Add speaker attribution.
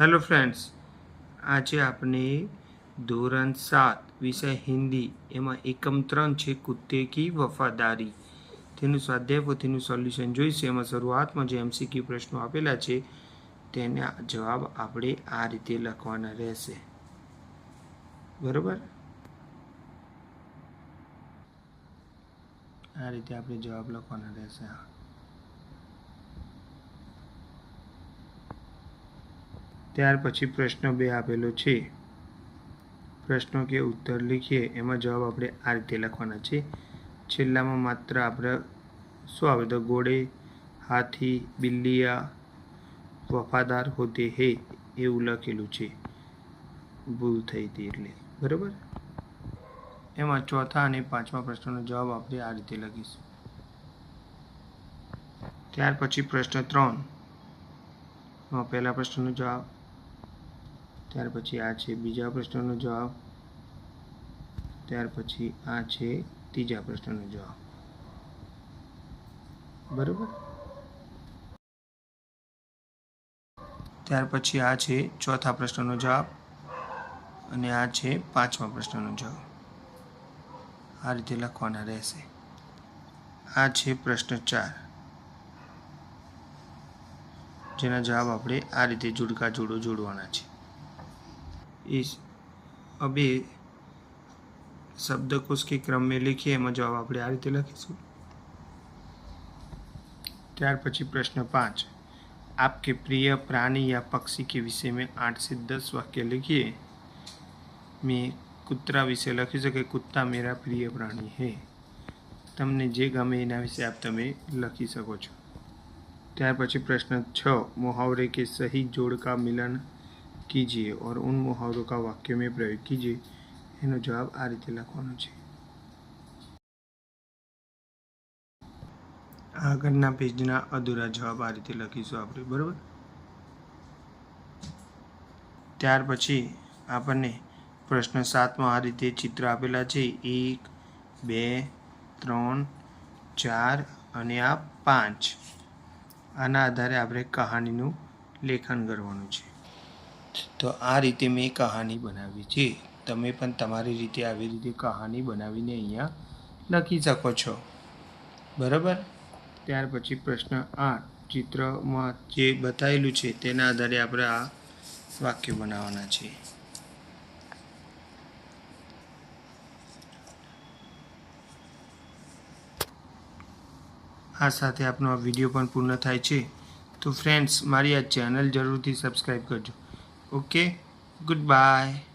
Speaker 1: Hello friends આજે આપણે ધોરણ સાત વિષય હિન્દી, એમાં એકમ ત્રણ છે કુત્તે કી વફાદારી. તેનું સ્વાધ્યાય પોથીનું સોલ્યુશન જોઈશું. એમાં શરૂઆતમાં જે એમસીક્યુ પ્રશ્નો આપેલા છે, તેના જવાબ આપણે આ રીતે લખવાના રહેશે. બરોબર? આ રીતે આપણે જવાબ લખવાના રહેશે, હા. ત્યાર પછી પ્રશ્ન બે આપેલો છે. પ્રશ્નો કે ઉત્તર લખીએ, એમાં જવાબ આપણે આ રીતે લખવાના છે. છેલ્લામાં માત્ર આપણે શું આવે તો ઘોડે હાથી, બિલ્લિયા, વફાદાર હોતે હે એવું લખેલું છે. ભૂલ થઈ હતી એટલે. બરાબર? એમાં ચોથા અને પાંચમા પ્રશ્નનો જવાબ આપણે આ રીતે લખીશું. ત્યાર પછી પ્રશ્ન ત્રણ. પહેલા પ્રશ્નનો જવાબ ત્યાર પછી આ છે બીજા પ્રશ્નનો જવાબ. ત્યાર પછી આ છે ત્રીજા પ્રશ્નનો જવાબ. બરોબર? ત્યાર પછી આ છે ચોથા પ્રશ્નનો જવાબ અને આ છે પાંચમા પ્રશ્નનો જવાબ. આ રીતે લખવાના રહેશે. આ છે પ્રશ્ન ચાર. જેના જવાબ આપણે આ રીતે જોડકા જોડો જોડવાના છે. इस अभी शब्दकोश के क्रम में लिखिए એમાં જવાબ આપણે આ રીતે લખીશું ત્યાર પછી પ્રશ્ન પાંચ आपके प्रिय प्राणी या पक्षी के विषय में आठ से दस वाक्य लिखिए મેં કૂતરા વિશે લખ્યું છે કે કૂતા મેરા પ્રિય પ્રાણી હે તમને જે ગમે એના વિશે આપ તમે લખી શકો છો ત્યાર પછી પ્રશ્ન છ मुहावरे के सही जोड़ का मिलन कीजिए और उन मुहावरों का वाक्य में प्रयोग कीजिए એનો જવાબ આ રીતે લખવાનો છે આગળના પેજના અધૂરા જવાબ આ રીતે લખીશું આપણે બરાબર ત્યાર પછી આપણને પ્રશ્ન સાતમાં આ રીતે ચિત્ર આપેલા છે એક બે ત્રણ ચાર અને આ પાંચ આના આધારે આપણે કહાનીનું લેખન કરવાનું છે તો આ રીતે મેં કહાની બનાવી છે. તમે પણ તમારી રીતે આવી રીતે કહાની બનાવીને અહીંયા લખી શકો છો. બરાબર? ત્યાર પછી પ્રશ્ન આઠ. ચિત્રમાં જે બતાવેલું છે તેના આધારે આપણે આ વાક્ય બનાવવાના છે. આ સાથે આપનો આ વીડિયો પણ પૂર્ણ થાય છે. તો ફ્રેન્ડ્સ મારી આ ચેનલ જરૂરથી સબસ્ક્રાઈબ કરજો. okay goodbye.